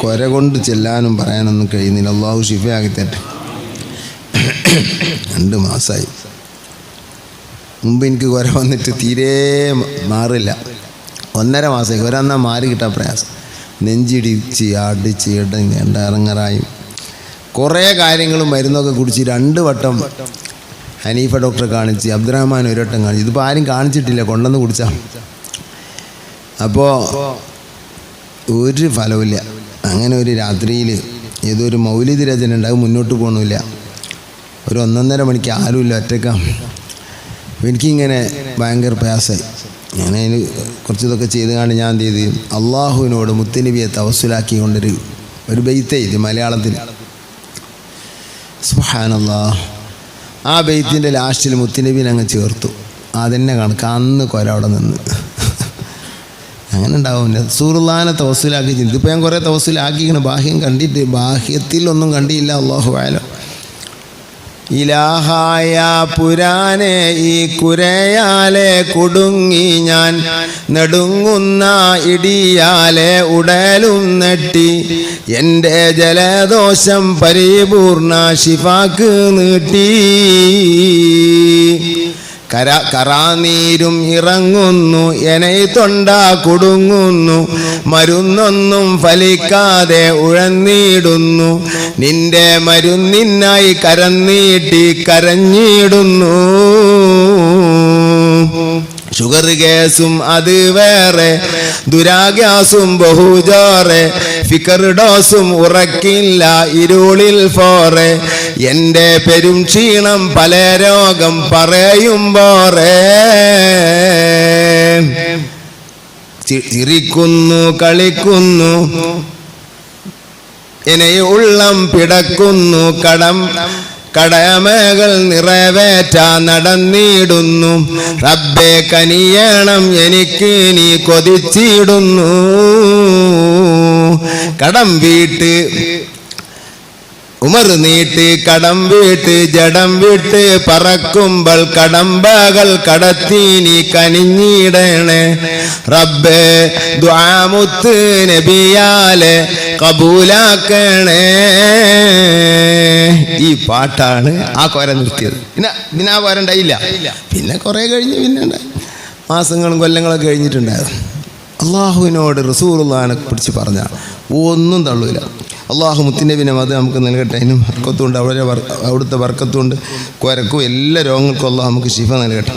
കൊര കൊണ്ട് ചെല്ലാനും പറയാനൊന്നും കഴിയുന്നില്ല. അള്ളാഹു ഷിഫയാക്കി തരട്ടെ. രണ്ട് മാസമായി മുമ്പ് എനിക്ക് കുര വന്നിട്ട് തീരെ മാറില്ല. ഒന്നര മാസമായി കുര എന്നാൽ മാറി കിട്ടാൻ പ്രയാസം. നെഞ്ചിടിച്ച് അടിച്ച് ഇടങ്ങി ഇറങ്ങറായും. കുറേ കാര്യങ്ങളും മരുന്നൊക്കെ കുടിച്ച് രണ്ട് വട്ടം ഹനീഫ ഡോക്ടറെ കാണിച്ച് അബ്ദുറഹ്മാൻ ഒരു വട്ടം കാണിച്ചു. ഇതിപ്പോൾ ആരും കാണിച്ചിട്ടില്ല. കൊണ്ടുവന്ന് കുടിച്ചാൽ അപ്പോൾ ഒരു ഫലവുമില്ല. അങ്ങനെ ഒരു രാത്രിയിൽ ഏതോ ഒരു മൗലിക രചന ഉണ്ടാകും മുന്നോട്ട് പോകണമില്ല ഒരു ഒന്നൊന്നര മണിക്ക് ആരുമില്ല ഒറ്റക്കാം എനിക്കിങ്ങനെ ഭയങ്കര പ്രയാസമായി. ഞാൻ അതിന് കുറച്ച് ഇതൊക്കെ ചെയ്ത് കാണി ഞാൻ എന്ത് ചെയ്ത് അള്ളാഹുവിനോട് മുത്തനബിയെ തവസുലാക്കി കൊണ്ടൊരു ഒരു ബെയ്ത്ത് എഴുതി മലയാളത്തിൽ. സുഹാനല്ലാ ആ ബെയ്ത്തിന്റെ ലാസ്റ്റിൽ മുത്തനബീനെ അങ്ങ് ചേർത്തു. അതെന്നെ കണക്ക് അന്ന് കൊര അവിടെ നിന്ന്. അങ്ങനെ ഉണ്ടാവും സൂറുല്ലാനെ തവസ്സിലാക്കി ചിന്തി ഇപ്പോൾ ഞാൻ കുറേ തവസ്സിലാക്കിക്കണം ബാഹ്യം കണ്ടിട്ട് ബാഹ്യത്തിൽ ഒന്നും കണ്ടിയില്ല അള്ളാഹു വായാലോ ഇലാഹായ പുരാനെ ഈ കുരയാലെ കുടുങ്ങി ഞാൻ നെടുങ്ങുന്ന ഇടിയാലെ ഉടലും നെട്ടി എന്റെ ജലദോഷം പരിപൂർണ ശിഫാക്ക് നീട്ടി. കര കറാനീരും ഇറങ്ങുന്നു എനൈ തൊണ്ട കുടുങ്ങുന്നു മരുന്നൊന്നും ഫലിക്കാതെ ഉഴന്നിടുന്നു. നിന്റെ മരുന്നിനായി കരന്നീട്ടി കരഞ്ഞിടുന്നു. ഷുഗർ കേസും അത് വേറെ ദുരാഗ്യാസും ബഹുജോറെ ഫിക്കർ ഡോസും ഉറക്കില്ല ഇരുളിൽ ഫോറെ എന്റെ പെരും ക്ഷീണം പല രോഗം പറയുമ്പോറേ. ചിരിക്കുന്നു കളിക്കുന്നു. എന്നെ ഉള്ളം പിടക്കുന്നു കടം കടമകൾ നിറവേറ്റ നടന്നിടുന്നു. റബ്ബെ കനിയണം എനിക്ക് നീ കൊതിച്ചിടുന്നു. കടം വീട്ട് ഉമർ നീട്ട് കടം വീട്ട് ജഡം വിട്ട് പറക്കുമ്പോൾ കടമ്പകൾ കടത്തി നീ കനിഞ്ഞിടണേ. റബ്ബേ ദ്വാമുത്ത് നബിയാലെ കബൂലാക്കണേ. ഈ പാട്ടാണ് ആ കൊര നിർത്തിയത്. പിന്നെ പിന്നെ ആ കൊര ഉണ്ടായില്ല. പിന്നെ കുറേ കഴിഞ്ഞ് പിന്നെ മാസങ്ങളും കൊല്ലങ്ങളൊക്കെ കഴിഞ്ഞിട്ടുണ്ടായിരുന്നു. അള്ളാഹുവിനോട് റസൂറുല്ലാനെ കുറിച്ച് പറഞ്ഞ ഒന്നും തള്ളൂല. അള്ളാഹു മുത്തിനബിനെ അത് നമുക്ക് നൽകട്ടെ. അതിനും വർക്കത്തുണ്ട് അവിടെ അവിടുത്തെ വർക്കത്തുണ്ട് കുരക്കും എല്ലാ രോഗങ്ങൾക്കും അള്ളാഹു നമുക്ക് ശിഫ നൽകട്ടെ.